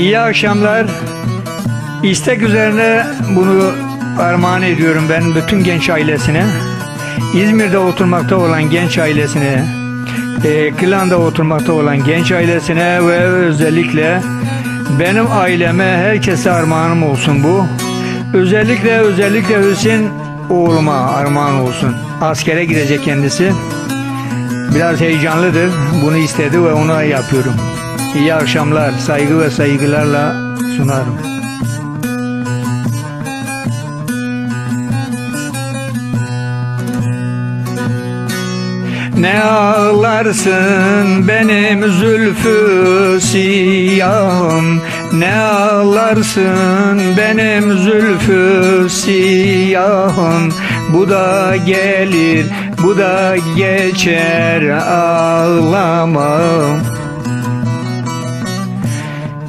İyi akşamlar. İstek üzerine bunu armağan ediyorum ben bütün genç ailesine. İzmir'de oturmakta olan genç ailesine, e, Kılan'da oturmakta olan genç ailesine ve özellikle benim aileme herkese armağanım olsun bu. Özellikle özellikle Hüseyin oğluma armağan olsun. Askere gidecek kendisi. Biraz heyecanlıdır. Bunu istedi ve onu yapıyorum. İyi akşamlar. Saygı ve saygılarla sunarım. Ne ağlarsın benim zülfü siyahım Ne ağlarsın benim zülfü siyahım Bu da gelir bu da geçer ağlama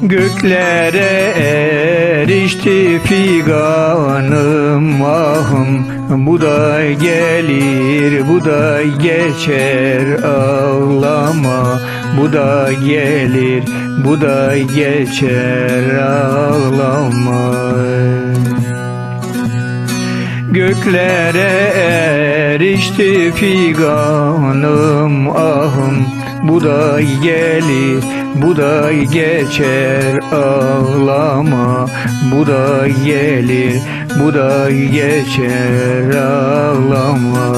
Göklere erişti figanım ahım. Bu da gelir bu da geçer ağlama. Bu da gelir bu da geçer ağlama Göklere erişti figanım ahım. Bu da gelir bu da geçer ağlama. Bu da gelir bu da geçer ağlama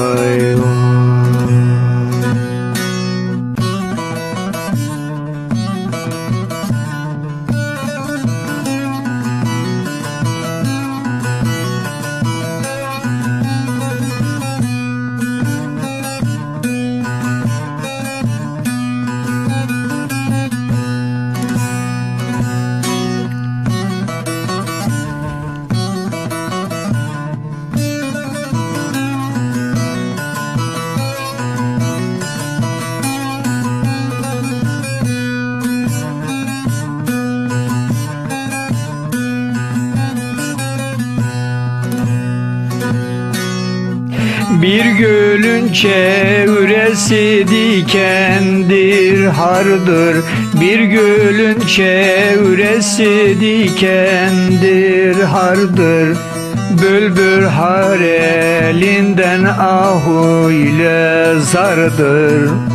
Bir gölün çevresi dikendir hardır. Bir gölün çevresi dikendir hardır. Bülbül har elinden ahu ile zardır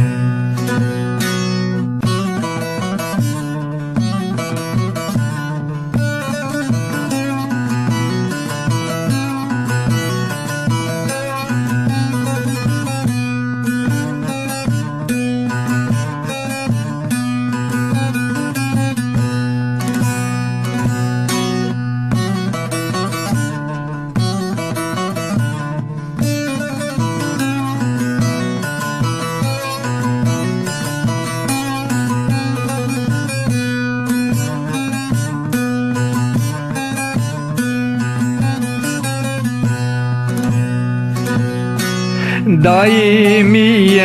Daimiyem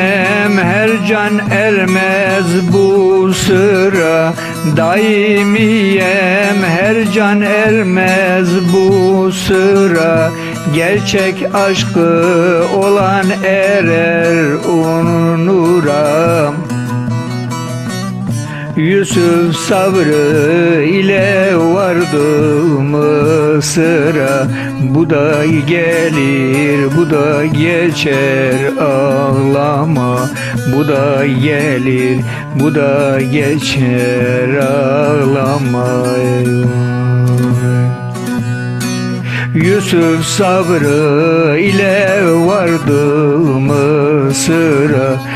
her can ermez bu sıra. Daimiyem her can ermez bu sıra. Gerçek aşkı olan erer onura Yusuf sabrı ile vardı Mısır'a Bu da gelir bu da geçer ağlama. Bu da gelir bu da geçer ağlama. Yusuf sabrı ile vardı Mısır'a